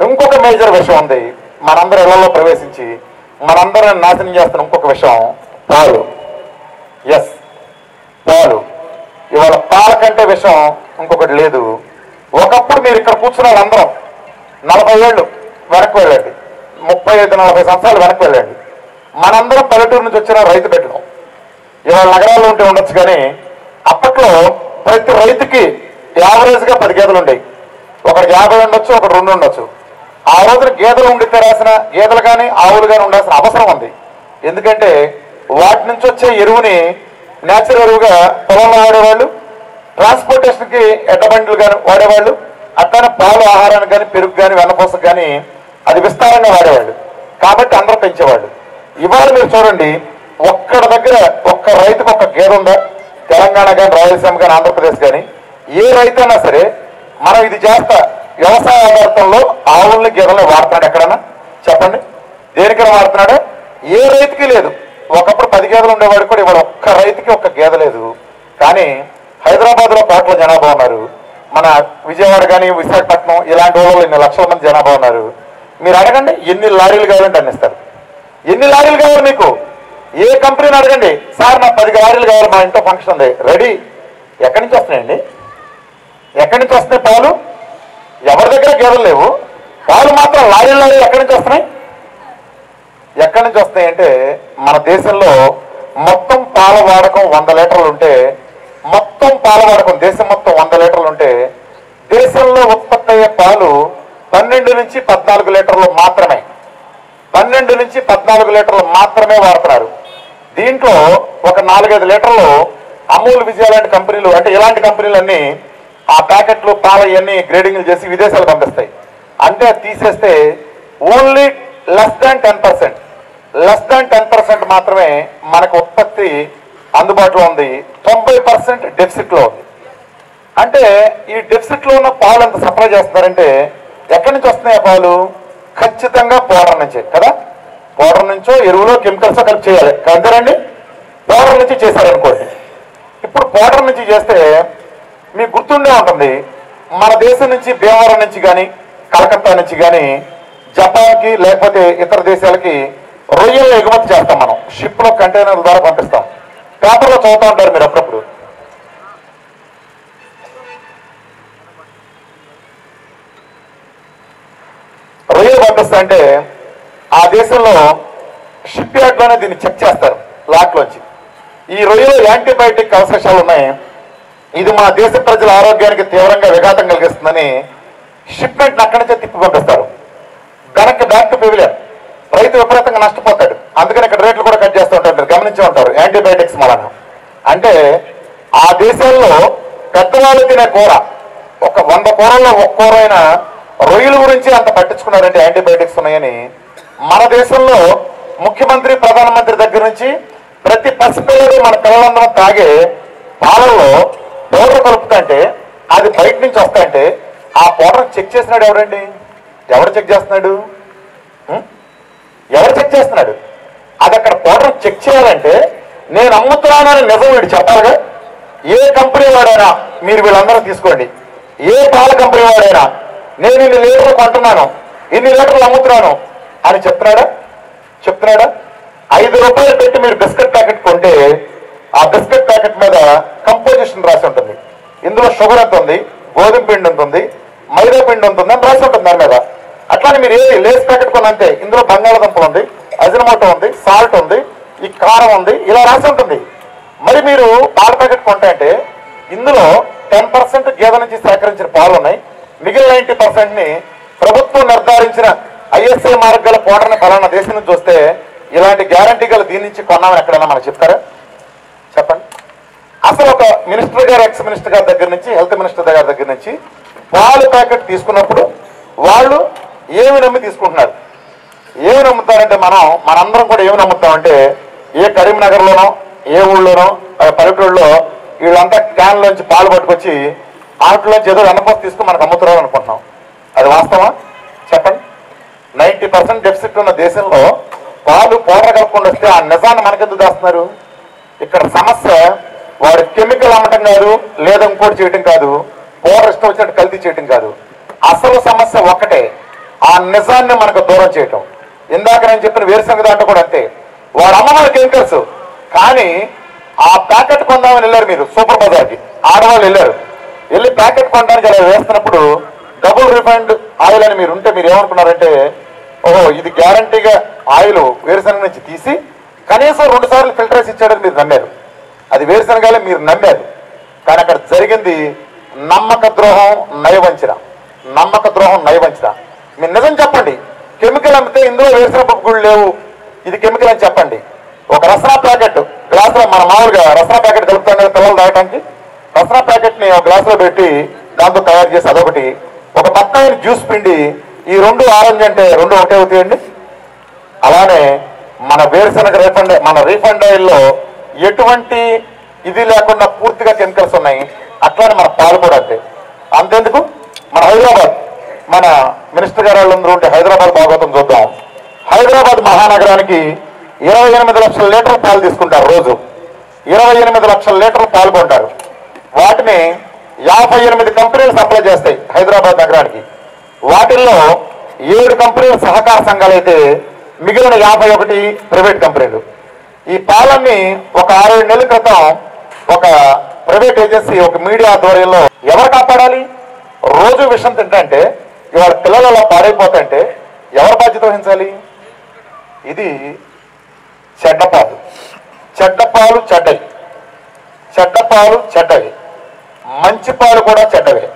ఇంకొక మేజర్ విషయం ఉంది. మనందరి ఇళ్ళలో ప్రవేశించి మనందరం నాశనం చేస్తున్న ఇంకొక విషయం పాలు. ఎస్ పాలు. ఇవాళ పాల కంటే విషయం ఇంకొకటి లేదు. ఒకప్పుడు మీరు ఇక్కడ కూర్చున్న వాళ్ళందరం నలభై ఏళ్ళు వెనక్కి వెళ్ళండి. ముప్పై ఐదు నలభై సంవత్సరాలు వెనక్కి వెళ్ళండి. మనందరం పల్లెటూరు నుంచి వచ్చిన రైతు పెట్టడం ఇవాళ నగరాల్లో ఉంటే ఉండొచ్చు కానీ అప్పట్లో ప్రతి రైతుకి యావరేజ్గా పది గేదెలు ఉండేవి. ఒకటి యాభై ఉండొచ్చు ఒకటి రెండు ఉండొచ్చు. ఆ రోజున గేదెలు ఉండితే రాసిన గేదెలు కానీ ఆవులు కానీ ఉండాల్సిన అవసరం ఉంది. ఎందుకంటే వాటి నుంచి వచ్చే ఎరువుని నేచురల్ ఎరువుగా పొలంలో వాడేవాళ్ళు ట్రాన్స్పోర్టేషన్కి ఎడ్డబండ్లు కానీ వాడేవాళ్ళు అట్లానే పాలు ఆహారానికి కానీ పెరుగు కానీ వెన్నపూసకు కానీ అది విస్తారంగా వాడేవాళ్ళు. కాబట్టి అందరూ పెంచేవాళ్ళు. ఇవాళ మీరు చూడండి ఒక్కడ దగ్గర ఒక్క రైతుకు ఒక్క గేదె ఉందా? తెలంగాణ కానీ రాయలసీమ కానీ ఆంధ్రప్రదేశ్ కానీ ఏ రైతు అయినా సరే మనం ఇది చేస్తా వ్యవసాయ ఆధారంలో ఆవుల్ని గేదెల్ని వాడుతున్నాడు ఎక్కడన్నా? చెప్పండి. దేనికైనా వాడుతున్నాడు? ఏ రైతుకి లేదు. ఒకప్పుడు పది గేదెలు ఉండేవాడు కూడా ఇవాళ ఒక్క రైతుకి ఒక్క గేదె లేదు. కానీ హైదరాబాద్లో కోట్ల జనాభా ఉన్నారు. మన విజయవాడ కానీ విశాఖపట్నం ఇలాంటి వాళ్ళు ఇన్ని లక్షల మంది జనాభా ఉన్నారు. మీరు అడగండి ఎన్ని లారీలు కావాలంటే అన్నిస్తారు ఎన్ని లారీలు కావాలి మీకు? ఏ కంపెనీని అడగండి. సార్ నాకు పది లారీలు కావాలి మా ఇంట్లో ఫంక్షన్ ఉంది. రెడీ. ఎక్కడి నుంచి వస్తున్నాయండి? ఎక్కడి నుంచి వస్తున్నాయి పాలు? ఎవరి దగ్గర గేదెలు లేవు? పాలు మాత్రం లారీలు లారీ ఎక్కడి నుంచి వస్తున్నాయి? ఎక్కడి నుంచి వస్తాయి అంటే మన దేశంలో మొత్తం పాల వాడకం వంద లీటర్లు ఉంటే మొత్తం పాల వాడకం దేశం మొత్తం వంద లీటర్లు ఉంటే దేశంలో ఉత్పత్తి అయ్యే పాలు పన్నెండు నుంచి పద్నాలుగు లీటర్లు మాత్రమే. పన్నెండు నుంచి పద్నాలుగు లీటర్లు మాత్రమే వాడుతున్నారు. దీంట్లో ఒక నాలుగైదు లీటర్లు అమూల్ విజయ లాంటి కంపెనీలు అంటే ఇలాంటి కంపెనీలన్నీ ఆ ప్యాకెట్లు పాల ఇవన్నీ గ్రేడింగ్లు చేసి విదేశాలు పంపిస్తాయి. అంటే తీసేస్తే only less than ten percent less than ten percent మాత్రమే మనకు ఉత్పత్తి అందుబాటులో ఉంది. తొంభై పర్సెంట్ డెఫిసిట్లో ఉంది. అంటే ఈ డెఫిసిట్లో ఉన్న పాలు ఎంత సప్లై చేస్తున్నారంటే ఎక్కడి నుంచి వస్తున్నాయి ఆ పాలు? ఖచ్చితంగా పౌడర్ నుంచి కదా? పౌడర్ నుంచో ఎరువులో కెమికల్స్ కలిపి చేయాలి. అంతేనండి పౌడర్ నుంచి చేశారనుకోండి. ఇప్పుడు పౌడర్ నుంచి చేస్తే మీకు గుర్తుండే ఉంటుంది మన దేశం నుంచి భీమవరం నుంచి కానీ కలకత్తా నుంచి కానీ జపాన్కి లేకపోతే ఇతర దేశాలకి రొయ్యలు ఎగుమతి చేస్తాం మనం. షిప్లో కంటైనర్ల ద్వారా పంపిస్తాం. పేపర్లో చదువుతూ ఉంటారు మీరు అప్పుడప్పుడు. రొయ్యలు పంపిస్తా అంటే ఆ దేశంలో షిప్ యార్డ్లోనే దీన్ని చెక్ చేస్తారు లాక్లోంచి. ఈ రొయ్యలో యాంటీబయాటిక్ అవశేషాలు ఉన్నాయి ఇది మా దేశ ప్రజల ఆరోగ్యానికి తీవ్రంగా విఘాతం కలిగిస్తుందని షిప్మెంట్ అక్కడి నుంచే తిప్పి పంపిస్తారు. వెనక్కి బ్యాక్ టు పెవిలియన్ రైతు విపరీతంగా నష్టపోతాడు. అందుకని ఇక్కడ రేట్లు కూడా కట్ చేస్తూ ఉంటారు. మీరు గమనించి ఉంటారు. యాంటీబయాటిక్స్ వలన అంటే ఆ దేశాల్లో పెద్దవాళ్ళు తినే కూర ఒక వంద కూరల్లో ఒక కూర అయినా రొయ్యల గురించి అంత పట్టించుకున్నారంటే యాంటీబయాటిక్స్ ఉన్నాయని మన దేశంలో ముఖ్యమంత్రి ప్రధానమంత్రి దగ్గర నుంచి ప్రతి పసిపిల్లలు మన పిల్లలందరం తాగే పాలల్లో పౌడర్ కలుపుతుంటే అది బయట నుంచి వస్తుంటే ఆ పౌడర్ చెక్ చేసినాడు ఎవరండి? ఎవరు చెక్ చేస్తున్నాడు? ఎవరు చెక్ చేస్తున్నాడు? అది అక్కడ పౌడర్ చెక్ చేయాలంటే నేను అమ్ముతున్నానని నిజం వీడు చెప్పాలిగా? ఏ కంపెనీ వాడైనా మీరు వీళ్ళందరూ తీసుకోండి. ఏ పాల కంపెనీ వాడైనా నేను ఇన్ని లీటర్లు కొంటున్నాను ఇన్ని లీటర్లు అమ్ముతున్నాను అని చెప్తున్నాడా? చెప్తున్నాడా? ఐదు రూపాయలు పెట్టి మీరు బిస్కెట్ ప్యాకెట్ కొంటే ఆ బిస్కెట్ ప్యాకెట్ మీద కంపోజిషన్ రాసి ఉంటుంది. ఇందులో షుగర్ ఎంత ఉంది? గోధుమ పిండి ఉంటుంది మైదా పిండి ఉంటుంది అని రాసి ఉంటుంది దాని మీద. అట్లానే మీరు ఏది లేస్ ప్యాకెట్ కొనంటే ఇందులో బంగాళదుంప ఉంది అజినమోటో ఉంది సాల్ట్ ఉంది ఈ కారం ఉంది ఇలా రాసి ఉంటుంది. మరి మీరు పాల ప్యాకెట్ కొంటే అంటే ఇందులో టెన్ పర్సెంట్ గేదె నుంచి సేకరించిన పాలు ఉన్నాయి. మిగిలిన నైంటీ పర్సెంట్ని ప్రభుత్వం నిర్ధారించిన ఐఎస్ఐ మార్గాల పోటన ఫలానా దేశం నుంచి వస్తే ఇలాంటి గ్యారంటీ గల దీని నుంచి కొన్నామని ఎక్కడైనా మనకు చెప్తారా? చెప్పండి. అసలు ఒక మినిస్టర్ గారు ఎక్స్ మినిస్టర్ గారి దగ్గర నుంచి హెల్త్ మినిస్టర్ గారి దగ్గర నుంచి పాలు ప్యాకెట్ తీసుకున్నప్పుడు వాళ్ళు ఏమి నమ్మి తీసుకుంటున్నారు? ఏమి నమ్ముతారంటే మనం మనందరం కూడా ఏమి నమ్ముతామంటే ఏ కరీంనగర్లోనో ఏ ఊళ్ళోనో పల్లెటూళ్ళలో వీళ్ళంతా క్యాన్లోంచి పాలు పట్టుకొచ్చి ఆటలోంచి ఏదో వెన్నపోత తీసుకుని మనకు అమ్ముతున్నారు అనుకుంటున్నాం. అది వాస్తవా చెప్పండి. నైంటీ పర్సెంట్ డెఫిసిట్ ఉన్న దేశంలో పాలు పౌడర్ కలపకుండా వస్తే ఆ నిజాన్ని మనకెందుకు దాస్తున్నారు? ఇక్కడ సమస్య వాడు కెమికల్ అమ్మటం కాదు లేదా ఇంకోటి చేయటం కాదు పౌడర్ ఇష్టం వచ్చినట్టు కల్తీ చేయటం కాదు. అసలు సమస్య ఒక్కటే ఆ నిజాన్ని మనకు దూరం చేయటం. ఇందాక నేను చెప్పిన వేరుశనగ దాంట్లో కూడా అంతే. వాడు అమ్మవారి కెమికల్స్ కానీ ఆ ప్యాకెట్ కొందామని వెళ్ళారు మీరు సూపర్ బజార్కి. ఆడవాళ్ళు వెళ్ళారు. వెళ్ళి ప్యాకెట్ కొనడానికి అలా వేస్తున్నప్పుడు డబుల్ రిఫైండ్ ఆయిల్ అని మీరు ఉంటే మీరు ఏమనుకున్నారంటే ఓహో ఇది గ్యారంటీగా ఆయిల్ వేరుశనగ నుంచి తీసి కనీసం రెండు సార్లు ఫిల్టరేస్ ఇచ్చాడని మీరు నమ్మారు. అది వేరుశనగాలే మీరు నమ్మారు. కానీ అక్కడ జరిగింది నమ్మక ద్రోహం నయవంచన. నమ్మక ద్రోహం నయవంచన. మీరు నిజం చెప్పండి. కెమికల్ అమ్మితే ఇందులో వేరుశనగ గుళ్ళు లేవు. ఇది కెమికల్ అని చెప్పండి. ఒక రసనా ప్యాకెట్ గ్లాసులో మన మామూలుగా రసనా ప్యాకెట్ కలుపుతాం కదా పిల్లలు తాగడానికి రసనా ప్యాకెట్ని ఒక గ్లాసులో పెట్టి దాంతో తయారు చేసి అదొకటి. ఒక బత్తాయిని జ్యూస్ పిండి ఈ రెండు ఆరెంజ్ అంటే రెండు ఒకటే అవుతాయండి అలానే మన వేరుశనగ రీఫండ్ మన రీఫండ్ ఆయిల్లో ఎటువంటి ఇది లేకుండా పూర్తిగా కెమికల్స్ ఉన్నాయి. అట్లానే మన పాలు కూడా అంతే. అంతెందుకు? మన హైదరాబాద్ మన మినిస్టర్ గారు వాళ్ళందరూ ఉంటే హైదరాబాద్ భాగవతం చూద్దాం. హైదరాబాద్ మహానగరానికి ఇరవై ఎనిమిది లక్షల లీటర్ల పాలు తీసుకుంటారు రోజు. ఇరవై ఎనిమిది లక్షల లీటర్లు పాలు కొంటారు. వాటిని యాభై ఎనిమిది కంపెనీలు సప్లై చేస్తాయి హైదరాబాద్ నగరానికి. వాటిల్లో ఏడు కంపెనీలు సహకార సంఘాలు అయితే మిగిలిన యాభై ఒకటి ప్రైవేట్ కంపెనీలు. ఈ పాలన్నీ ఒక ఆరేడు నెలల క్రితం ఒక ప్రైవేట్ ఏజెన్సీ ఒక మీడియా ఆధ్వర్యంలో ఎవరు కాపాడాలి? రోజు విషయం తింటే ఇవాళ పిల్లలు అలా పాడైపోతుంటే ఎవరు బాధ్యత వహించాలి? ఇది చెడ్డపాలు. చెడ్డపాలు చెడ్డవి. చెడ్డపాలు చెడ్డవి. మంచి పాలు కూడా చెడ్డవే.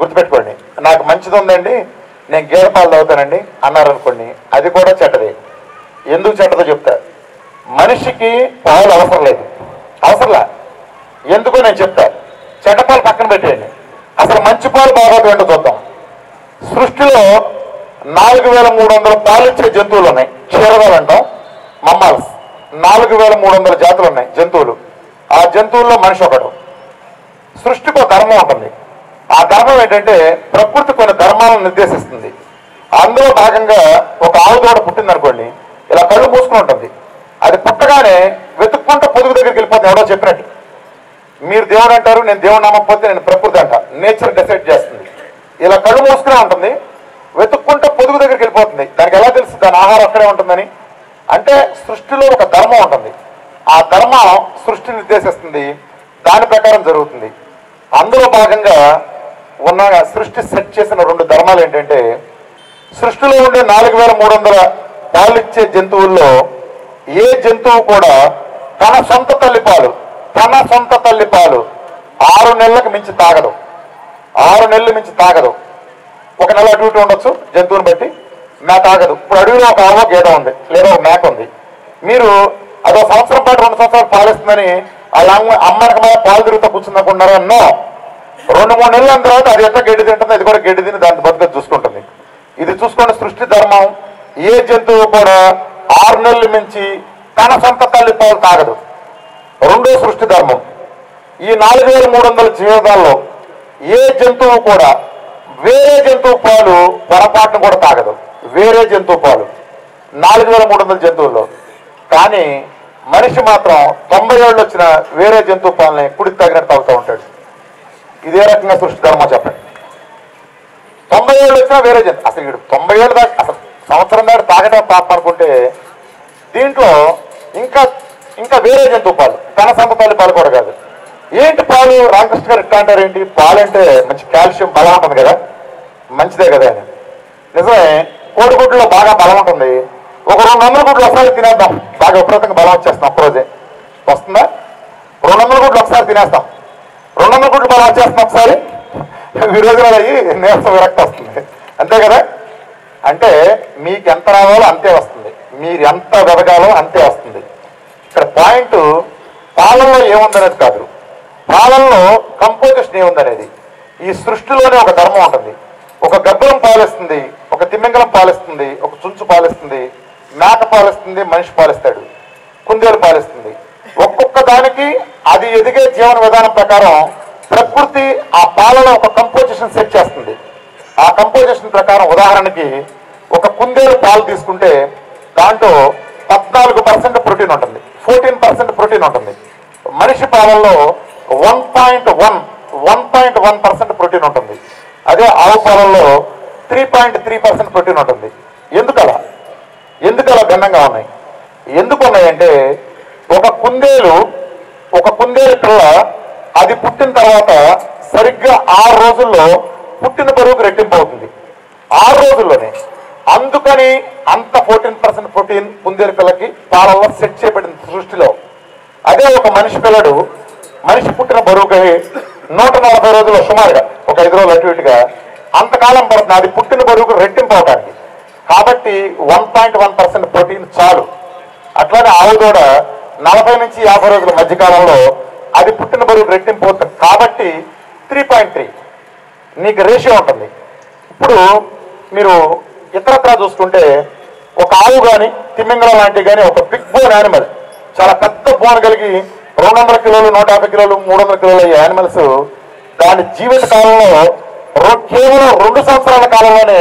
గుర్తుపెట్టుకోండి. నాకు మంచిది ఉందండి. నేను గేదె పాలు తాగుతానండి అన్నారు అనుకోండి అది కూడా చెడ్డది. ఎందుకు చెడ్డదో చెప్తా. మనిషికి పాలు అవసరం లేదు. అవసరంలా? ఎందుకో నేను చెప్తా. చెడ్డ పాలు పక్కన పెట్టేయండి. అసలు మంచి పాలు బాగోదు ఏంటో చూద్దాం. సృష్టిలో నాలుగు వేల మూడు వందల పాలు ఇచ్చే జంతువులు ఉన్నాయి. క్షీరదాలు అంటాం. మమ్మాల్స్. నాలుగు వేల మూడు వందల జాతులు ఉన్నాయి జంతువులు. ఆ జంతువుల్లో మనిషి ఒకడు. సృష్టికి ఒక ధర్మం ఉంటుంది. ఆ ధర్మం ఏంటంటే ప్రకృతి కొన్ని ధర్మాలను నిర్దేశిస్తుంది. అందులో భాగంగా ఒక ఆవు దూడ పుట్టిందనుకోండి ఇలా కళ్ళు మూసుకుని ఉంటుంది. అది పుట్టగానే వెతుక్కుంటూ పొదుగు దగ్గరికి వెళ్ళిపోతుంది ఎవడో చెప్పినట్టు. మీరు దేవుడు అంటారు నేను దేవుడు నమ్మకపోతే నేను ప్రకృతి అంట. నేచర్ డిసైడ్ చేస్తుంది. ఇలా కళ్ళు మూసుకునే ఉంటుంది వెతుక్కుంటూ పొదుగు దగ్గరికి వెళ్ళిపోతుంది. దానికి ఎలా తెలుసు? దాని ఆహారం అక్కడే ఉంటుందని. అంటే సృష్టిలో ఒక ధర్మం ఉంటుంది. ఆ ధర్మం సృష్టి నిర్దేశిస్తుంది. దాని ప్రకారం జరుగుతుంది. అందులో భాగంగా ఉన్న సృష్టి సెట్ చేసిన రెండు ధర్మాలు ఏంటంటే సృష్టిలో ఉండే నాలుగు వేల మూడు వందల పాలిచ్చే జంతువుల్లో ఏ జంతువు కూడా తన సొంత తల్లి పాలు తన సొంత తల్లి పాలు ఆరు నెలలకు మించి తాగదు. ఆరు నెలలు మించి తాగదు. ఒక నెల అటు ఇటు ఉండొచ్చు జంతువుని బట్టి మే తాగదు. ఇప్పుడు అడవిలో ఒక ఆవో గేద ఉంది లేదా ఒక మేక ఉంది. మీరు అదో సంవత్సరం పాటు రెండు సంవత్సరాలు పాలిస్తుందని అలా అమ్మ మీద పాలు తిరుగుతూ కూర్చుందనుకుంటున్నారో? నో. రెండు మూడు నెలల తర్వాత అది ఎట్లా గడ్డి తింటుంది అది కూడా గడ్డి తిని దాని బతుక చూసుకుంటుంది. ఇది చూసుకున్న సృష్టి ధర్మం ఏ జంతువు కూడా ఆరు నెలలు మించి తన సొంత తల్లి పాలు తాగదు. రెండో సృష్టి ధర్మం. ఈ నాలుగు వేల మూడు వందల జీవితాల్లో ఏ జంతువు కూడా వేరే జంతువు పాలు పొరపాటును కూడా తాగదు. వేరే జంతువు పాలు. నాలుగు వేల మూడు వందల జంతువుల్లో. కానీ మనిషి మాత్రం తొంభై ఏళ్ళు వచ్చిన వేరే జంతువు పాలని కుడికి తగినట్టు తాగుతూ ఉంటాడు. ఇదే రకంగా సృష్టి ధర్మం చెప్పండి. తొంభై ఏళ్ళు వచ్చినా వేరే జంతు అసలు వీడు తొంభై ఏళ్ళు దాకా అసలు సంవత్సరం దాకా తాగడం పాప అనుకుంటే దీంట్లో ఇంకా ఇంకా వేరే జంతువు పాలు తన సొంత తల్లి పాలు కూడా కాదు. ఏంటి పాలు? రామకృష్ణ గారు ఇట్లా అంటారు ఏంటి? పాలు అంటే మంచి కాల్షియం బలం ఉంటుంది కదా? మంచిదే కదా అని. నిజమే కోడిగుడ్లో బాగా బలం ఉంటుంది. ఒక రెండు వందల గుడ్లు ఒకసారి తినేద్దాం. బాగా విపరీతంగా బలం వచ్చేస్తాం ఒక్కరోజే. వస్తుందా? రెండు వందల గుడ్లు ఒకసారి తినేస్తాం. రెండు వందల కోట్లు బలం వచ్చేస్తాం ఒకసారి విరోధులు అయ్యి నీరసం విరక్తి వస్తుంది. అంతే కదా? అంటే మీకు ఎంత రావాలో అంతే వస్తుంది. మీరు ఎంత వెదగాలో అంతే వస్తుంది. ఇక్కడ పాయింట్ పాలనలో ఏముందనేది కాదు. పాలనలో కంపోజిషన్ ఏముందనేది? ఈ సృష్టిలోనే ఒక ధర్మం ఉంటుంది. ఒక గబ్బలం పాలిస్తుంది ఒక తిమ్మింగలం పాలిస్తుంది ఒక చుంచు పాలిస్తుంది మేక పాలిస్తుంది మనిషి పాలిస్తాడు కుందేలు పాలిస్తుంది. ఒక్కొక్క దానికి అది ఎదిగే జీవన విధానం ప్రకారం ప్రకృతి ఆ పాలలో ఒక కంపోజిషన్ సెట్ చేస్తుంది. ఆ కంపోజిషన్ ప్రకారం ఉదాహరణకి ఒక కుందేలు పాలు తీసుకుంటే దాంట్లో పద్నాలుగు పర్సెంట్ ప్రోటీన్ ఉంటుంది. ఫోర్టీన్ పర్సెంట్ ప్రోటీన్ ఉంటుంది. మనిషి పాలల్లో one point one one point one percent protein ఉంటుంది. అదే ఆవు పాలల్లో three point three percent protein ఉంటుంది. ఎందుకలా? ఎందుకలా భిన్నంగా ఉన్నాయి? ఎందుకు ఉన్నాయంటే కుందేలు ఒక కుందేలు పిల్ల అది పుట్టిన తర్వాత సరిగ్గా ఆరు రోజుల్లో పుట్టిన బరువుకు రెట్టింపు అవుతుంది. ఆరు రోజుల్లోనే. అందుకని అంత ఫోర్టీన్ పర్సెంట్ ప్రోటీన్ కుందేలు పిల్లకి పాలల్లో సెట్ చేయబడింది సృష్టిలో. అదే ఒక మనిషి పిల్లడు మనిషి పుట్టిన బరువుకి నూట నలభై రోజులు సుమారుగా ఒక ఐదు రోజులు అటు ఇటుగా అంతకాలం పడుతుంది. అది పుట్టిన బరువుకు రెట్టింపు అవడానికి. కాబట్టి one point one percent protein చాలు. అట్లానే ఆవు దూడ నలభై నుంచి యాభై రోజుల మధ్యకాలంలో అది పుట్టిన బరువు రెట్టింపు కాబట్టి త్రీ పాయింట్ త్రీ. నీకు రేషియో ఉంటుంది. ఇప్పుడు మీరు ఇతరత్రా చూసుకుంటే ఒక ఆవు కానీ తిమ్మింగళం లాంటివి కానీ ఒక బిగ్ బోన్ యానిమల్ చాలా పెద్ద బోన్ కలిగి రెండు వందల కిలోలు నూట యాభై కిలోలు మూడు వందల కిలోలు అయ్యే యానిమల్స్ దాని జీవిత కాలంలో కేవలం రెండు సంవత్సరాల కాలంలోనే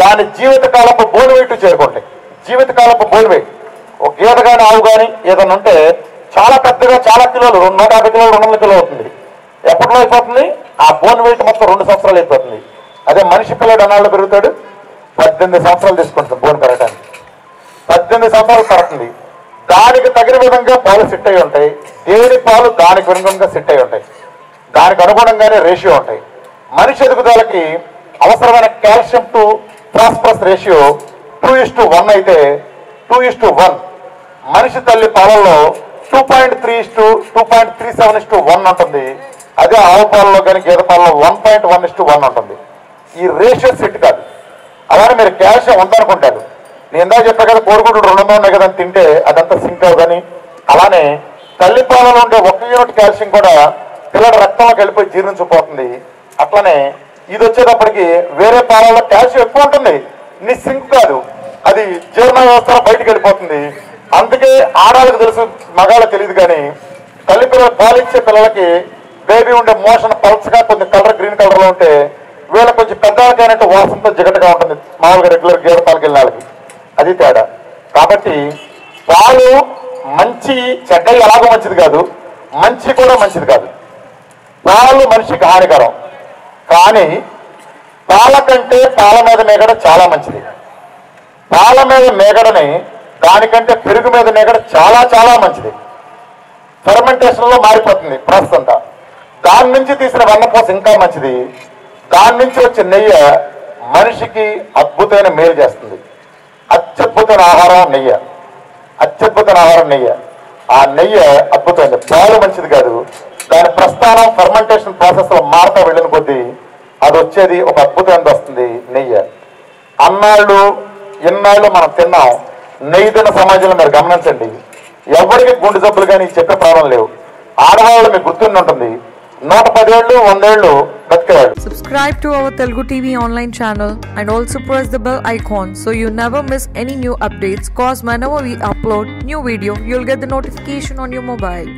దాని జీవిత కాలపు బోన్ వెయిట్ చేరుకుంటాయి. జీవిత కాలపు బోన్ వెయిట్ ఒక గీత కానీ ఆవు కానీ ఏదైనా ఉంటే చాలా పెద్దగా చాలా కిలోలు రెండు నూట యాభై కిలోలు రెండు వందల కిలో అవుతుంది. ఎప్పట్లో అయిపోతుంది? ఆ బోన్ వెయిట్ మొత్తం రెండు సంవత్సరాలు అయిపోతుంది. అదే మనిషి పిల్లడు అన్నాళ్ళు పెరుగుతాడు పద్దెనిమిది సంవత్సరాలు తీసుకుంటుంది బోన్ పెరగడానికి పద్దెనిమిది సంవత్సరాలు పడుతుంది దానికి తగిన విధంగా పాలు సెట్ అయి ఉంటాయి. దేని పాలు దానికి విధంగా సెట్ అయి ఉంటాయి. దానికి అనుగుణంగానే రేషియో ఉంటాయి. మనిషి ఎదుగుదలకి అవసరమైన calcium to phosphorus ratio two is to one అయితే టూ ఇస్ టు వన్ మనిషి తల్లి పాలల్లో two point three is to two point three seven is to one ఉంటుంది అదే ఆవు పాలలో కానీ గేదె పాలలో one point one is to one ఉంటుంది ఈ రేషియో సెట్ కాదు. అలానే మీరు క్యాష్ ఉందనుకుంటారు నేను ఇందాక చెప్పా కదా కోరుకుంటూ రెండు వందలు ఉన్నాయి కదా అని తింటే అదంతా సింక్ అవుదని. అలానే తల్లి పాలలో ఉండే ఒక్క యూనిట్ కాల్షియం కూడా పిల్లల రక్తంలోకి వెళ్ళిపోయి జీర్ణించిపోతుంది. అట్లనే ఇది వచ్చేటప్పటికి వేరే పాలలో క్యాల్షియం ఎక్కువ ఉంటుంది. నీ సింక్ కాదు. అది జీర్ణ వ్యవస్థలో బయటకు వెళ్ళిపోతుంది. అందుకే ఆడాలకు తెలుసు మగాళ్ళకి తెలియదు కానీ తల్లి పిల్లలు పాలిచ్చే పిల్లలకి బేబీ ఉండే మోషన్ పల్చగా కొంచెం కలర్ గ్రీన్ కలర్లో ఉంటే వీళ్ళ కొంచెం పెద్దవాళ్ళకైనట్టు వాసనతో జిగటగా ఉంటుంది. మామూలుగా రెగ్యులర్ గేదె పాలకి వెళ్ళిన అది తేడా. కాబట్టి పాలు మంచి చెడ్డ ఎలాగో మంచిది కాదు. మంచి కూడా మంచిది కాదు. పాలు మనిషికి హానికరం. కానీ పాల కంటే పాల మీద మేగడ చాలా మంచిది. పాల మీద మేగడని దానికంటే పెరుగు మీద నెగడ చాలా చాలా మంచిది. ఫెర్మెంటేషన్లో మారిపోతుంది ప్రాసెస్ అంతా దాని నుంచి తీసిన వెన్నపూస ఇంకా మంచిది. దాని నుంచి వచ్చే నెయ్యి మనిషికి అద్భుతమైన మేలు చేస్తుంది. అత్యద్భుతమైన ఆహారం నెయ్యి. అత్యద్భుతమైన ఆహారం నెయ్యి. ఆ నెయ్యి అద్భుతమైనది పాలు మంచిది కాదు. దాని ప్రస్థానం ఫర్మెంటేషన్ ప్రాసెస్లో మారుతా వెళ్ళిన కొద్దీ అది వచ్చేది ఒక అద్భుతమైనది వస్తుంది నెయ్యి. అన్నాళ్ళు ఇన్నాళ్ళు మనం తిన్నాం. నెయ్యి తిన్న సమాజంలో మీరు గమనించండి ఎవరికి గుండె జబ్బులు కానీ చెప్పే ప్రాబ్లం లేవు ఆడవాళ్ళు మీకు గుర్తుండి ఉంటుంది నూట పదేళ్ళు వందేళ్ళు బతికేవాళ్ళు Subscribe to our Telugu TV online channel and also press the bell icon so you never miss any new updates. Cause whenever we upload new video, you'll get the notification on your mobile.